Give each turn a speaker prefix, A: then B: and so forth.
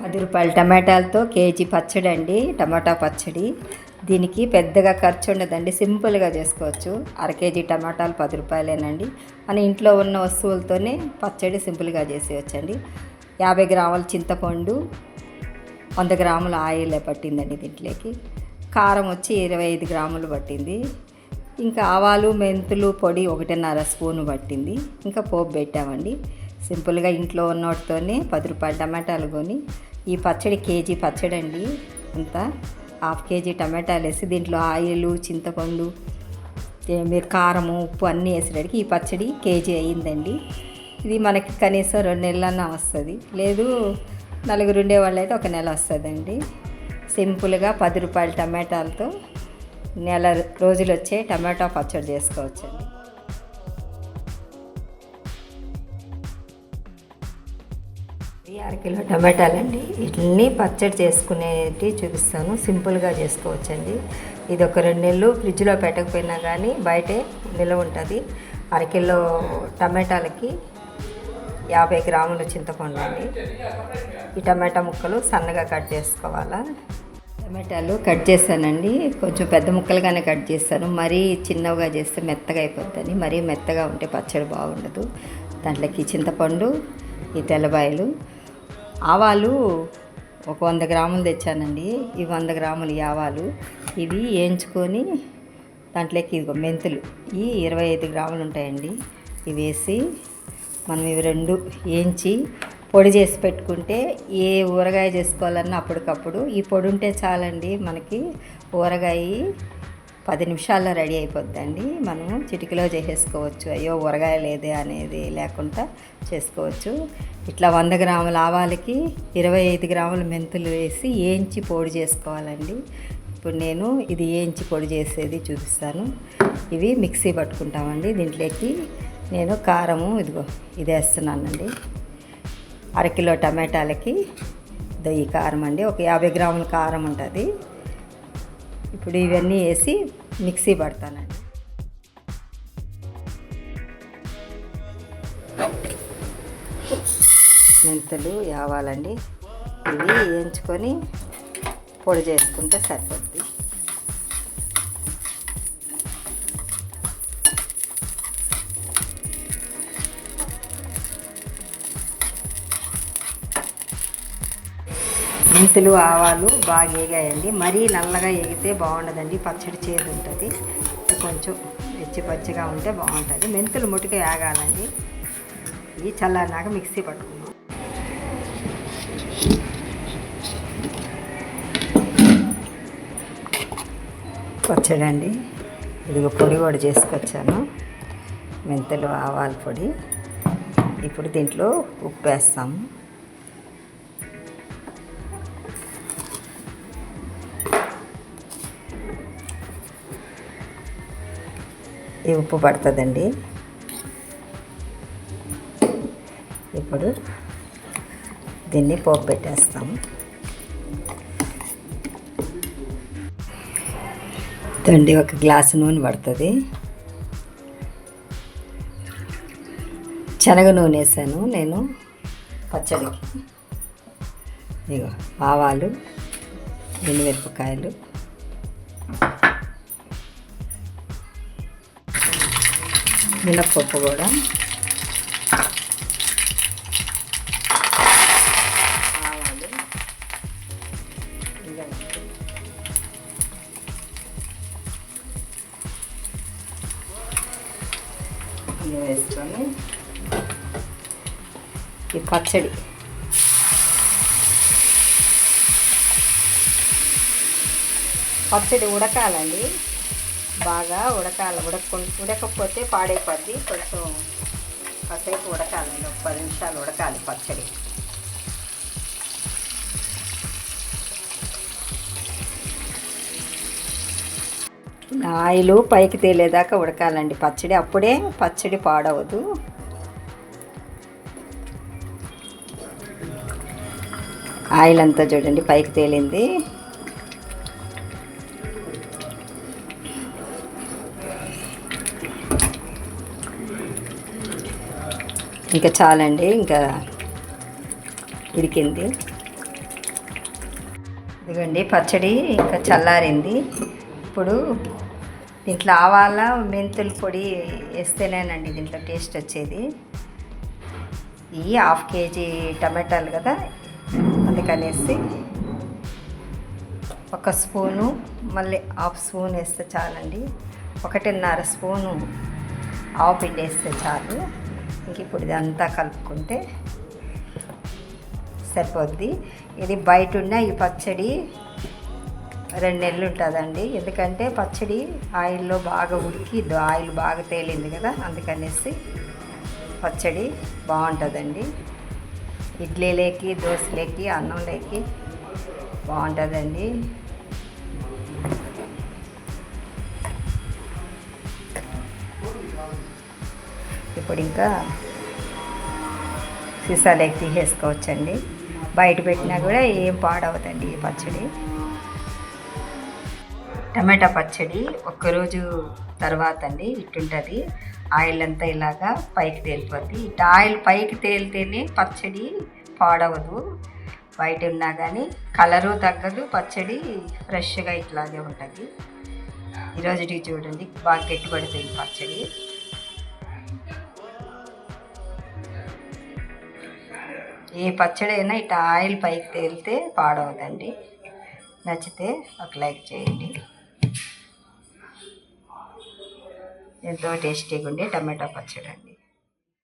A: పది రూపాయల టమాటాలతో కేజీ పచ్చడి అండి టమాటా పచ్చడి. దీనికి పెద్దగా ఖర్చు ఉండదండి సింపుల్గా చేసుకోవచ్చు. అర కేజీ టమాటాలు పది రూపాయలేనండి. మన ఇంట్లో ఉన్న వస్తువులతోనే పచ్చడి సింపుల్గా చేసేయచ్చండి. యాభై గ్రాముల చింతపండు వంద గ్రాముల ఆయిల్ పట్టిందండి దీంట్లోకి. కారం వచ్చి ఇరవై ఐదు గ్రాములు పట్టింది. ఇంకా ఆవాలు మెంతులు పొడి ఒకటిన్నర స్పూన్ పట్టింది. ఇంకా పోపు పెట్టామండి. సింపుల్గా ఇంట్లో ఉన్నోటితోనే పది రూపాయల టమాటాలు కొని ఈ పచ్చడి కేజీ పచ్చడి అండి. అంత హాఫ్ కేజీ టమాటాలు వేసి దీంట్లో ఆయిల్ చింతపండు మీరు కారము ఉప్పు అన్నీ వేసేటడికి ఈ పచ్చడి కేజీ అయ్యిందండి. ఇది మనకి కనీసం రెండు నెలలన్నా వస్తుంది. లేదు నలుగురు ఉండే వాళ్ళు అయితే ఒక నెల వస్తుందండి. సింపుల్గా పది రూపాయల టమాటాలతో నెల రోజులు వచ్చే టమాటా పచ్చడి చేసుకోవచ్చండి. అరకిలో టమాటాలండి. వీటిని పచ్చడి చేసుకునేటి చూపిస్తాను. సింపుల్గా చేసుకోవచ్చండి. ఇది ఒక రెండు నెలలు ఫ్రిడ్జ్లో పెట్టకపోయినా కానీ బయటే నిల్వ ఉంటుంది. అరకిలో టమాటాలకి యాభై గ్రాముల చింతపండు అండి ఈ టమాటా ముక్కలు సన్నగా కట్ చేసుకోవాలా? టమాటాలు కట్ చేశానండి. కొంచెం పెద్ద ముక్కలుగానే కట్ చేస్తాను. మరీ చిన్నగా చేస్తే మెత్తగా అయిపోద్దని మరీ మెత్తగా ఉంటే పచ్చడి బాగుండదు. దాంట్లోకి చింతపండు ఈ తెల్లబాయలు ఆవాలు ఒక వంద గ్రాములు తెచ్చానండి. ఈ వంద గ్రాములు ఈ ఆవాలు. ఇవి వేయించుకొని దాంట్లోకి ఇదిగో మెంతులు. ఈ ఇరవై ఐదు గ్రాములు ఉంటాయండి. ఇవి వేసి మనం ఇవి రెండు వేయించి పొడి చేసి పెట్టుకుంటే ఏ ఊరగాయ చేసుకోవాలన్నా అప్పటికప్పుడు ఈ పొడి ఉంటే చాలండి మనకి ఊరగాయ పది నిమిషాల్లో రెడీ అయిపోద్దండి. మనం చిటికలో చేసేసుకోవచ్చు. అయ్యో ఊరగాయ లేదే అనేది లేకుండా చేసుకోవచ్చు. ఇట్లా వంద గ్రాముల ఆవాలకి ఇరవై ఐదు గ్రాముల మెంతులు వేసి ఏంచి పొడి చేసుకోవాలండి. ఇప్పుడు నేను ఇది వేయించి పొడి చేసేది చూపిస్తాను. ఇవి మిక్సీ పట్టుకుంటామండి దీంట్లోకి. నేను కారము ఇదిగో ఇది వేస్తున్నానండి. అరకిలో టమాటాలకి ఇదో ఈ కారం అండి. ఒక యాభై గ్రాముల కారం ఉంటుంది. ఇప్పుడు ఇవన్నీ వేసి మిక్సీ పడతానండి. మెంతులు యావాలండి ఇవి వేయించుకొని పొడి చేసుకుంటే సరిపోతుంది. మెంతులు ఆవాలు బాగా వేగాయండి మరీ నల్లగా ఎగితే బాగుండదండి. పచ్చడి చేదు ఉంటుంది. కొంచెం వెచ్చి పచ్చిగా ఉంటే బాగుంటుంది. మెంతులు ముట్టుక వేగాలండి ఇవి చల్లారినాక మిక్సీ పట్టుకున్నాం పచ్చడి అండి. ఇదిగో పొడి కూడా చేసుకొచ్చాను. మెంతులు ఆవాల పొడి. ఇప్పుడు దీంట్లో ఉప్పు వేస్తాము ఈ ఉప్పు పడుతుందండి. ఇప్పుడు దీన్ని పోపు పెట్టేస్తాము తండి ఒక గ్లాసు నూనె పడుతుంది. శనగ నూనె వేసాను నేను పచ్చడికి ఇగో ఆవాలు ఎండుమిరపకాయలు. మినప్పప్పు కూడా. ఆవాలు ఇంకా? ఇవి వేసుకొని ఈ పచ్చడి. పచ్చడి ఉడకాలండి. బాగా ఉడకాలి ఉడక ఉడకపోతే పాడైపోద్ది. కొంచెం కాసేపు ఉడకాలండి ఒక పది నిమిషాలు ఉడకాలి పచ్చడి. ఆయిల్ పైకి తేలేదాకా ఉడకాలండి పచ్చడి. అప్పుడే పచ్చడి పాడవదు. ఆయిల్ అంతా చూడండి పైకి తేలింది. ఇంకా చాలండి ఇంకా ఉడికింది. ఇదిగోండి పచ్చడి ఇంకా చల్లారింది. ఇప్పుడు దీంట్లో ఆవాల మెంతుల పొడి వేస్తేనేనండి దీంట్లో టేస్ట్ వచ్చేది. ఇవి హాఫ్ కేజీ టమాటాలు కదా అందుకనేసి ఒక స్పూను మళ్ళీ హాఫ్ స్పూన్ వేస్తే చాలండి. ఒకటిన్నర స్పూను ఆవు పిండి వేస్తే చాలు. ఇంక ఇప్పుడు ఇదంతా కలుపుకుంటే సరిపోద్ది. ఇది బయట ఉన్న ఈ పచ్చడి రెండు నెలలు ఉంటుందండి. ఎందుకంటే పచ్చడి ఆయిల్లో బాగా ఉడికి ఆయిల్ బాగా తేలింది కదా అందుకనేసి పచ్చడి బాగుంటుందండి. ఇడ్లీలేకి దోశలేకి అన్నంలేకి బాగుంటుందండి. ఇప్పుడు ఇంకా సీసాలోకి తీసేసుకోవచ్చండి. బయట పెట్టినా కూడా ఏం పాడవదండి ఈ పచ్చడి. టమాటా పచ్చడి ఒక్కరోజు తర్వాత అండి ఇట్టుంటుంది ఆయిల్ అంతా ఇలాగా పైకి తేలిపోద్ది ఇటు ఆయిల్ పైకి తేలితేనే పచ్చడి పాడవదు. బయట ఉన్నా కానీ కలరు తగ్గదు పచ్చడి ఫ్రెష్గా ఇట్లాగే ఉంటుంది. ఈరోజు చూడండి బాగా గట్టిపడుతుంది పచ్చడి. ఏ పచ్చడి అయినా ఇటు ఆయిల్ పైకి తేలితే పాడవదండి. నచ్చితే ఒక లైక్ చేయండి. ఎంతో టేస్టీగా ఉండే టమాటా పచ్చడి అండి